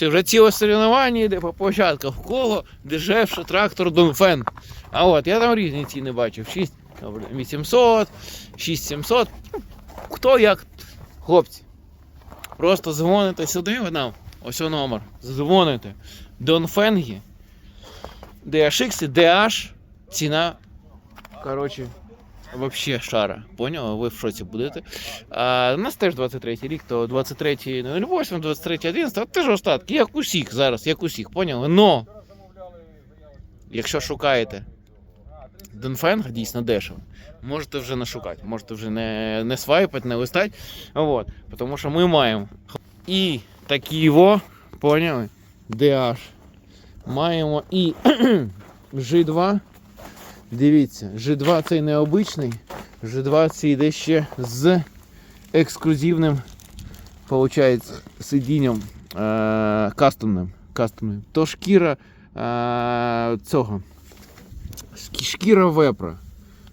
Все, вже ціле соревнування йде по початках. В кого дешевше трактор Донфен. А от, я там різні ціни бачив. 6 800, 6700. Ну, Хто як. Хлопці. Просто дзвоните сюди, нам. Ось номер. Дзвоните. Донфенгі. DHX і DH. Ціна. Коротше. Вообще шара. Поняв? Ви в шоці будете. А, у нас теж 23 рік, то 23 08, 23 11, теж остатки, як усіх зараз, як усіх, поняли? Но, якщо шукаєте Донфенг дійсно дешево, можете вже не шукати, можете вже не, не свайпати, не листати. Вот, тому що ми маємо і такі во, поняли? DH. Маємо і G2. Дивіться, G2 цей необичний. G2 це йде ще з ексклюзивним, виходить, сидінням е- кастомним. кастомним. То шкіра е- цього. Шкіра вепра.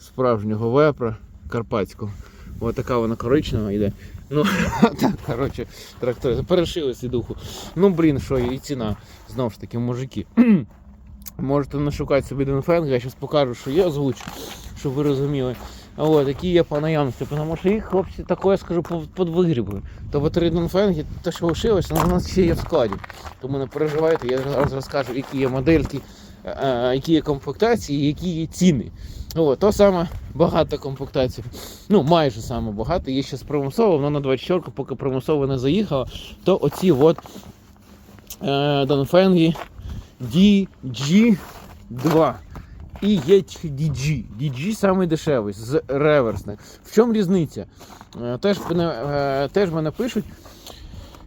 Справжнього вепра карпатського. Ось така вона коричнева йде. Ну, так, коротше, трактори. Перешили духу. Ну, блін, що і ціна. Знову ж таки, мужики. Можете нашукати собі Денфенга, я зараз покажу, що є, озвучу, щоб ви розуміли. От, які є по наявності, тому що їх хлопці таке, я скажу, подвигрібли. То батареї Денфенги, те, що лишилося, у нас ще є в складі. Тому не переживайте, я зараз розкажу, які є модельки, е, е, які є комплектації, які є ціни. От, то саме багато комплектацій. Ну, майже саме багато. Є ще з примусово, воно на 24, поки примусово не заїхало, то оці от е, Донфенги DG2 і є DG. DG самий дешевий з реверсних. В чому різниця? Е, Теж е, теж мене пишуть.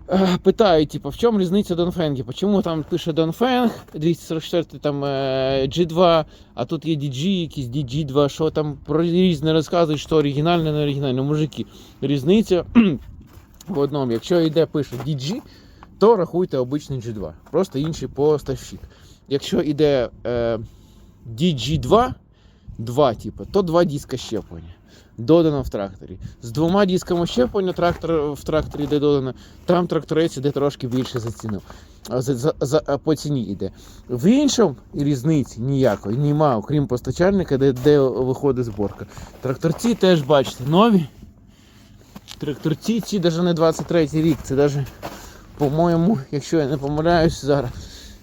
е, Питають, типу, в чому різниця Донфенги? Чому там пише Донфенг 244 там е, G2, а тут є DG, якийсь DG2, що там про різне розказують, що оригінальне, не оригінальне. Мужики, різниця в одному. Якщо йде, пише DG, то рахуйте обичний G2. Просто інший поставщик. Якщо йде е, DG2, 2, типу, то два диска щеплення. Додано в тракторі. З двома дисками щеплення трактор, в тракторі йде додано, там тракторець іде трошки більше за ціну. За, за, за, по ціні йде. В іншому різниці ніякої немає, окрім постачальника, де, де виходить зборка. Тракторці теж бачите, нові. Тракторці ці навіть не 23 рік, це навіть по-моєму, якщо я не помиляюсь зараз.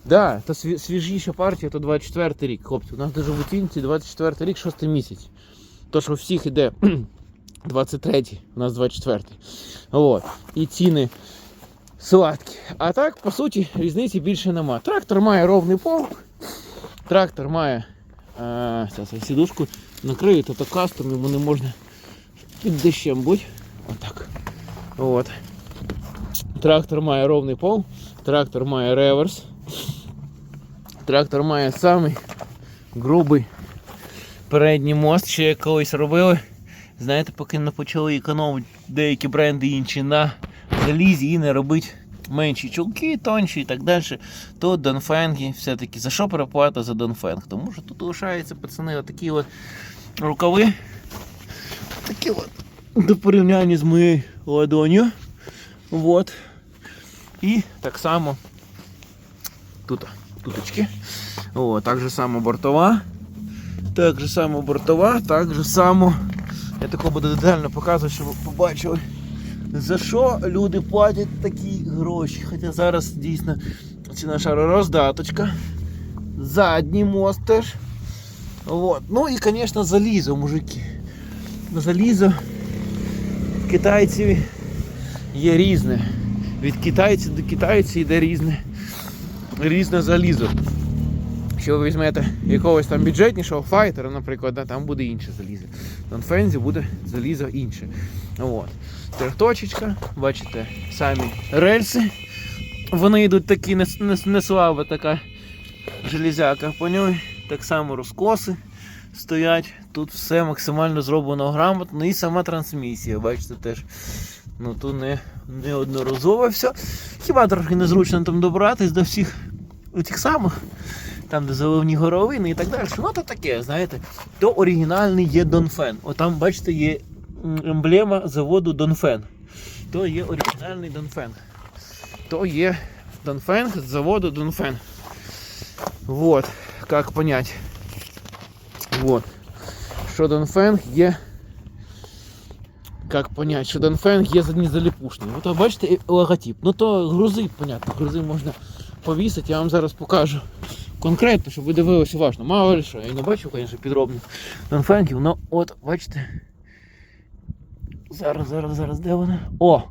Да, то свіжіша партія, то 24 рік, хлопці. У нас даже в оцінці 24 рік, 6 місяць. То, що у всіх іде 23, у нас 24. От. І ціни сладкі. А так, по суті, різниці більше нема. Трактор має ровний пол. Трактор має. Е, зараз сідушку накрию, то то кастом, йому не можна під дощем бути. Отак. От. Трактор має ровний пол, трактор має реверс. Трактор має самий грубий передній мост, що як колись робили. Знаєте, поки не почали економити деякі бренди інші на залізі і не робити менші чулки, тонші і так далі, то Донфенги все-таки за що переплата за Донфенг? Тому що тут лишаються пацани отакі от рукави. Такі от до порівняння з моєю ладонью. Вот. І так само тут туточки. О, так же само бортова. Так же само бортова, так же само. Я тако буду детально показувати, щоб ви побачили. За що люди платять такі гроші? Хоча зараз дійсно ціна шару роздаточка. Задній мост теж. Вот. Ну і, звісно, залізо, мужики. Залізо китайців є різне. Від китайців до китайців йде різне, різне залізо. Якщо ви візьмете якогось там бюджетнішого файтера, наприклад, да, там буде інше залізо. На фензі буде залізо інше. От. Трьохточечка, бачите, самі рельси. Вони йдуть такі, не, не, не слава така железяка. Поняли? Так само розкоси стоять. Тут все максимально зроблено грамотно і сама трансмісія, бачите, теж. Ну тут не, неодноразово все. Хіба трохи незручно там добратись до всіх тих самих, там де заливні горовини і так далі. Ну то таке, знаєте, то оригінальний є Донфен. Отам, бачите, є емблема заводу Донфен. То є оригінальний Донфен. То є Донфенг з заводу Донфен. Вот, как понять. Вот. Що Донфенг є. Как понять, що Донфенг є не заліпушний. От бачите і логотип. Ну то грузи, понятно, грузи можна повісити, я вам зараз покажу конкретно, щоб ви дивилися уважно. Мало ли що, я не бачив, звісно, підробних Донфенгів, але от, бачите. Зараз, зараз, зараз, де вона? О!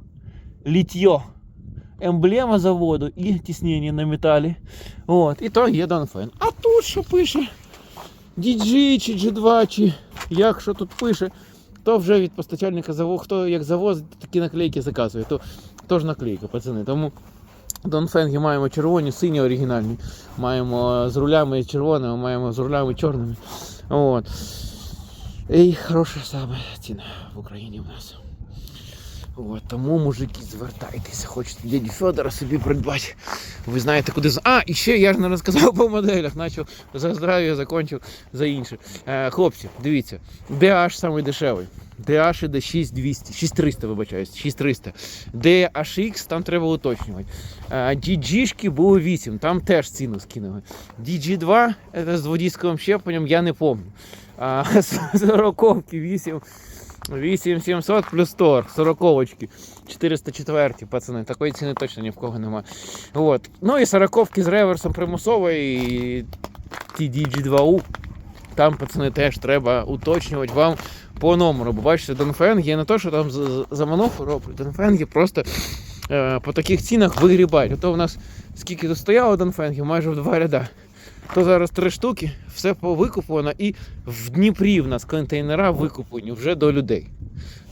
Літьо. Емблема заводу і тіснення на металі. От, і то є Донфен. А тут що пише? DG чи G2, чи як що тут пише, то вже від постачальника завоз, хто як завозить, такі наклейки заказує, то теж наклейка, пацани. Тому Донфенги маємо червоні, сині оригінальні. Маємо з рулями червоними, маємо з рулями чорними. От. І хороша саме ціна в Україні в нас. От, тому, мужики, звертайтеся, хочете дяді Федора собі придбати. Ви знаєте, куди. А, і ще я ж не розказав по моделях, начав за здрав'я, закончив за інше. Е, хлопці, дивіться, DH самий дешевий. DH іде 6200, 6300, вибачаюсь, 6300. DHX там треба уточнювати. Е, DG-шки було 8, там теж ціну скинули. DG2 з водійським щепленням, я не пам'ятаю. 40 8 8700 плюс торг, 40-очки, 404 пацани. Такої ціни точно ні в кого немає. От. Ну і 40 з реверсом примусової, і ті DG2U. Там, пацани, теж треба уточнювати вам по номеру. Бо бачите, Донфенг є не то, що там за- за замануху роблять, Донфенги просто е, по таких цінах вигрібають. Ото в нас скільки тут стояло Донфенгів, майже в два ряда. То зараз три штуки, все повикуповано і в Дніпрі в нас контейнера викуплені вже до людей.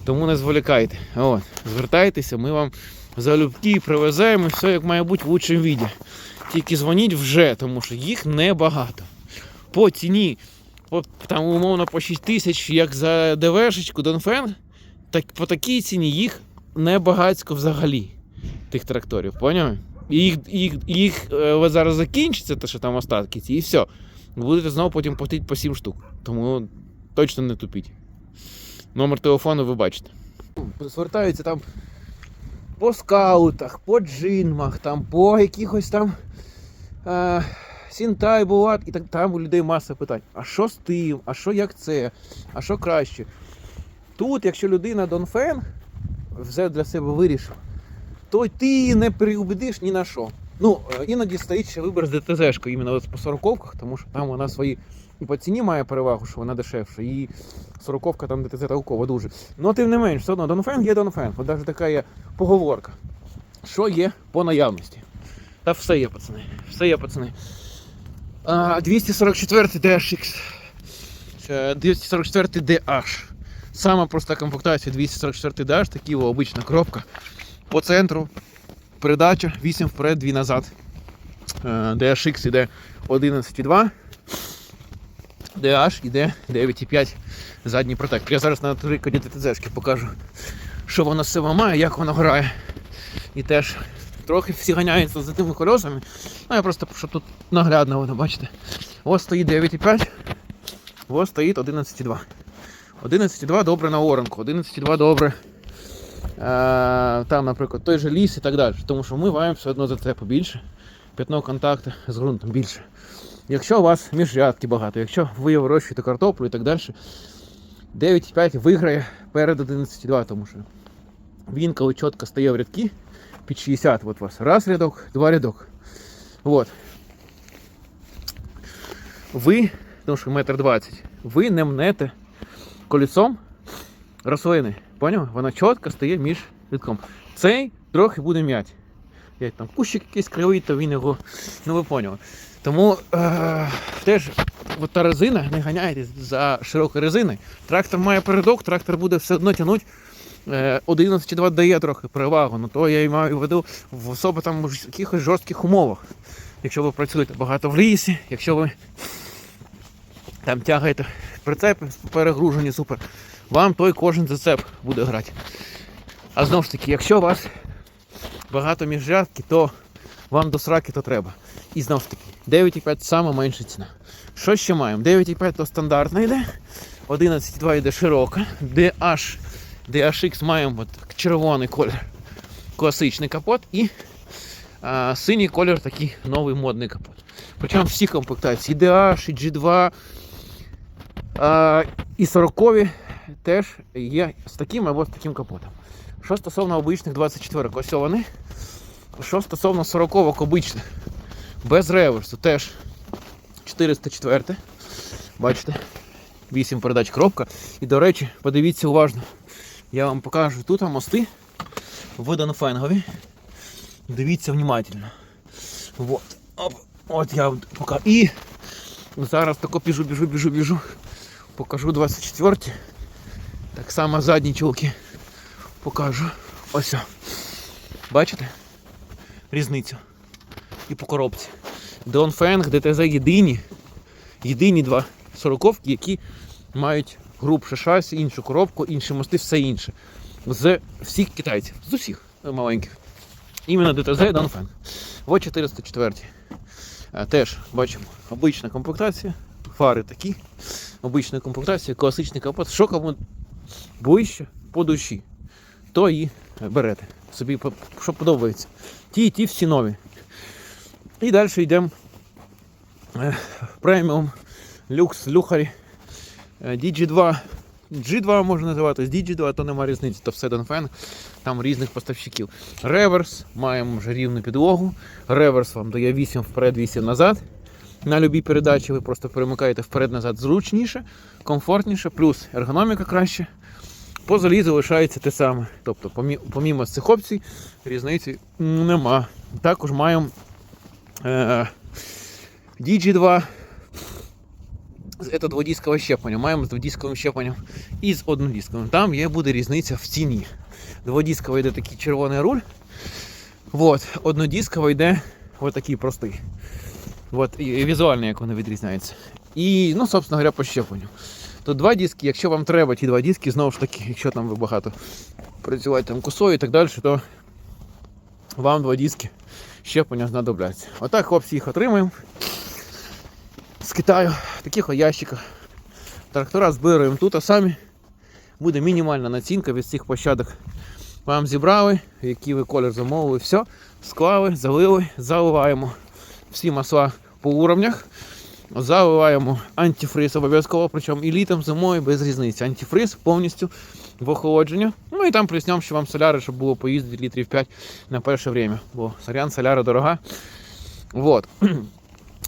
Тому не зволікайте. От, звертайтеся, ми вам залюбки привеземо все як має бути в лучшому віді. Тільки дзвоніть вже, тому що їх небагато. По ціні, по, там умовно по 6 тисяч, як за ДВшечку Донфен, так по такій ціні їх небагацько взагалі. Тих тракторів, поняли? І їх, їх, їх е, зараз закінчиться, те, що там остатки ці, і все. Будете знову потім платити по 7 штук. Тому точно не тупіть. Номер телефону ви бачите. Звертаються там по скаутах, по джинмах, там, по якихось там е, Сінтай, Булат, і так там у людей маса питань. А що з тим? А що як це? А що краще? Тут, якщо людина Донфен все для себе вирішив, то ти її не приубедиш ні на що. Ну, е, іноді стоїть ще вибір з ДТЗ-шкою, іменно по сороковках, тому що там вона свої і по ціні має перевагу, що вона дешевша, і сороковка там ДТЗ толкова дуже. Ну, тим не менш, все одно Донфен є Донфен. От навіть така є поговорка. Що є по наявності? Та все є, пацани. Все є, пацани. А, 244 DHX. Е, 244 DH. Сама проста комплектація 244 DH, такі обична коробка. По центру передача 8 вперед, 2 назад. Е, DHX іде 11,2. DH іде 9,5 задній протектор. Я зараз на прикладі ТТЗшки покажу, що воно себе має, як воно грає. І теж трохи всі ганяються за тими колесами. Ну я просто щоб тут наглядно воно, бачите. Ось стоїть 9,5, ось стоїть 11,2. 11,2 добре на оранку, 11,2 добре. Е, там, наприклад, той же ліс і так далі. Тому що ми маємо все одно за це побільше. П'ятно контакту з ґрунтом більше. Якщо у вас міжрядки багато, якщо ви вирощуєте картоплю і так далі, 9,5 виграє перед 11,2, тому що він, коли чітко стає в рядки, під 60, от у вас раз рядок, два рядок. От. Ви, тому що метр двадцять, ви не мнете колесом рослини. Поняв? Вона чітко стає між рядком. Цей трохи буде м'ять. Як там кущик якийсь кривий, то він його. Ну ви поняли. Тому е- теж от та резина, не ганяйтесь за широкою резиною. Трактор має передок, трактор буде все одно тягнути. Е, 11,2 дає трохи перевагу, ну то я і маю в виду в особо там в якихось жорстких умовах. Якщо ви працюєте багато в лісі, якщо ви там тягаєте прицепи перегружені супер, вам той кожен зацеп буде грати. А знову ж таки, якщо у вас багато міжрядки, то вам до сраки то треба. І знову ж таки, 9,5 сама менша ціна. Що ще маємо? 9,5 то стандартна йде, 11,2 йде широка, DH, DHX маємо от червоний колір, класичний капот і А, синій колір такий новий модний капот. Причому всі комплектації. І DH, і G2, а, і 40 теж є з таким або з таким капотом. Що стосовно обичних 24 ось вони. Що стосовно 40 обичних, без реверсу, теж 404. Бачите, 8 передач коробка. І, до речі, подивіться уважно. Я вам покажу тут мости виданофенгові. Дивіться внимательно. Вот. Оп. От я пока. І зараз тако біжу, біжу, біжу, біжу. Покажу 24. Так само задні чулки. Покажу. Ось. Бачите? Різницю. І по коробці. Донфенг, ДТЗ єдині. Єдині два сороковки, які мають грубше шасі, іншу коробку, інші мости, все інше. З всіх китайців, з усіх маленьких. Іменно ДТЗ Донфенг. Ось 404. Теж бачимо обична комплектація, фари такі, обична комплектація, класичний капот. Що кому ближче по душі, то і берете. Собі що подобається. Ті і ті всі нові. І далі йдемо е, преміум, люкс, люхарі. Е, DG2. G2 можна називати, з DG2, то нема різниці, то все Донфен, там різних поставщиків. Реверс, маємо вже рівну підлогу. Реверс вам дає 8 вперед, 8 назад. На любій передачі ви просто перемикаєте вперед-назад зручніше, комфортніше, плюс ергономіка краще. По залізу лишається те саме. Тобто, помі- помімо з цих опцій, різниці нема. Також маємо е, DG2. Це дводіскове щеплення. Маємо з дводісковим щепленням і з однодісковим. Там є буде різниця в ціні. Дводісковий йде такий червоний руль. Вот. Однодісковий йде отакий простий. От, і, візуально, як вони відрізняються. І, ну, собственно говоря, по щепленню. То два диски, якщо вам треба ті два диски, знову ж таки, якщо там ви багато працюєте там косою і так далі, то вам два диски щеплення знадобляться. Отак, хлопці, їх отримаємо з Китаю, в таких ящиках. Трактора збираємо тут, а самі буде мінімальна націнка від цих площадок. Вам зібрали, який ви колір замовили, все, склали, залили, заливаємо всі масла по уровнях. Заливаємо антифриз обов'язково, причому і літом, зимою без різниці. Антифриз повністю в охолодження. Ну і там плюснем, що вам соляри, щоб було поїздити літрів 5 на перше время. Бо сорян, соляра дорога. Вот.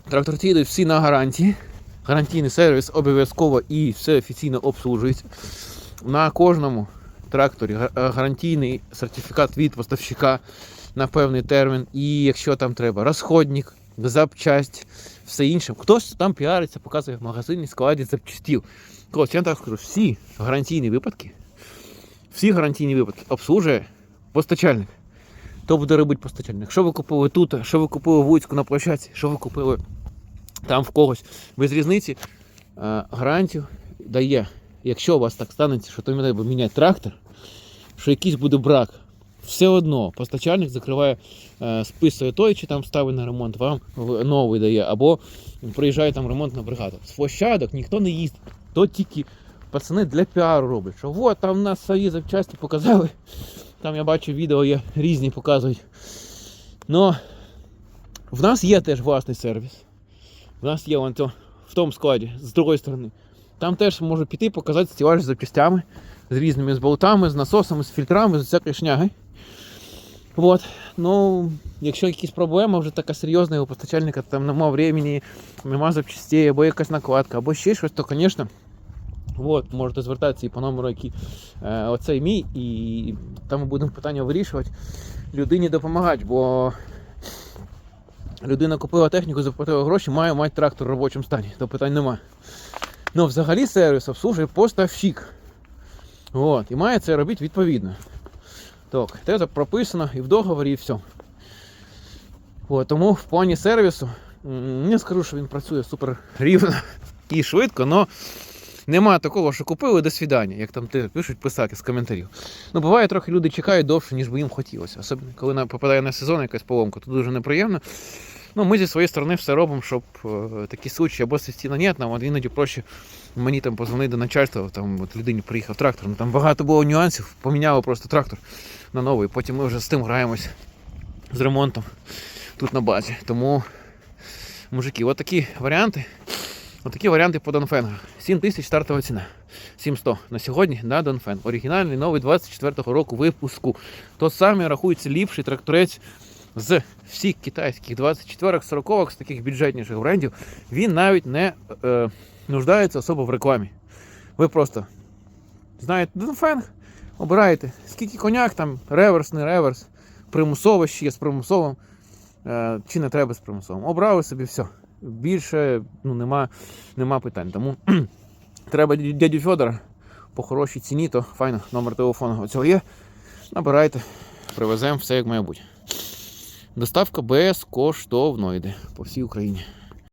Тракторці йдуть всі на гарантії. Гарантійний сервіс обов'язково і все офіційно обслужується. На кожному тракторі е, гарантійний сертифікат від поставщика на певний термін. І якщо там треба розходник, запчасть, все інше. Хтось там піариться, показує в магазині складі запчастів. Коротше, я так скажу, всі гарантійні випадки, всі гарантійні випадки обслужує постачальник. То буде робити постачальник. Що ви купили тут, що ви купили в Луцьку на площадці, що ви купили там в когось. Без різниці е, гарантію дає. Якщо у вас так станеться, що то треба міняти трактор, що якийсь буде брак, все одно постачальник закриває, е, списує той, чи там ставить на ремонт, вам новий дає, або приїжджає там ремонтна бригада. З площадок ніхто не їздить, то тільки пацани для піару роблять, що от там в нас свої запчасті показали. Там я бачу відео є різні показують. Но в нас є теж власний сервіс. В нас є вон то, в тому складі, з другої сторони. Там теж можу піти, показати стілаж з запчастями, з різними з болтами, з насосами, з фільтрами, з всякої шняги. Вот. Ну, якщо якісь проблеми, вже така серйозна у постачальника, там нема времени, нема запчастей, або якась накладка, або ще щось, то, звісно, от, можете звертатися і по номеру, який е, оцей мій, і там ми будемо питання вирішувати, людині допомагати, бо людина купила техніку, заплатила гроші, має мати трактор в робочому стані, то питань нема. Ну, взагалі сервіс обслужує поставщик. От, і має це робити відповідно. Так, це прописано і в договорі, і все. От, тому в плані сервісу не скажу, що він працює супер рівно і швидко, але немає такого, що купили до свідання, як там пишуть писаки з коментарів. Ну, буває, трохи люди чекають довше, ніж би їм хотілося. Особливо, коли попадає на сезон якась поломка, то дуже неприємно. Ну, ми зі своєї сторони все робимо, щоб е, такі случаї або свістіна нет, нам іноді проще мені там позвонити до начальства, там от людині приїхав трактор. Ну, там багато було нюансів, поміняли просто трактор на новий, потім ми вже з тим граємось. з ремонтом тут на базі. Тому, мужики, от такі варіанти. От варіанти по Донфенгу. 7 тисяч стартова ціна. 7100 на сьогодні на Донфен. Оригінальний новий 24-го року випуску. Тот самий рахується ліпший тракторець з всіх китайських 24-х, 40-х, з таких бюджетніших брендів. Він навіть не е, нуждається особо в рекламі. Ви просто знаєте Донфенг, обираєте, скільки коняк, там реверс, не реверс, примусово ще є з примусовим, е, чи не треба з примусовим. Обрали собі все. Більше ну, нема, нема питань. Тому треба дя- дядю Федора по хорошій ціні, то файно, номер телефону оцього є. Набирайте, привеземо все як має бути. Доставка безкоштовно йде по всій Україні.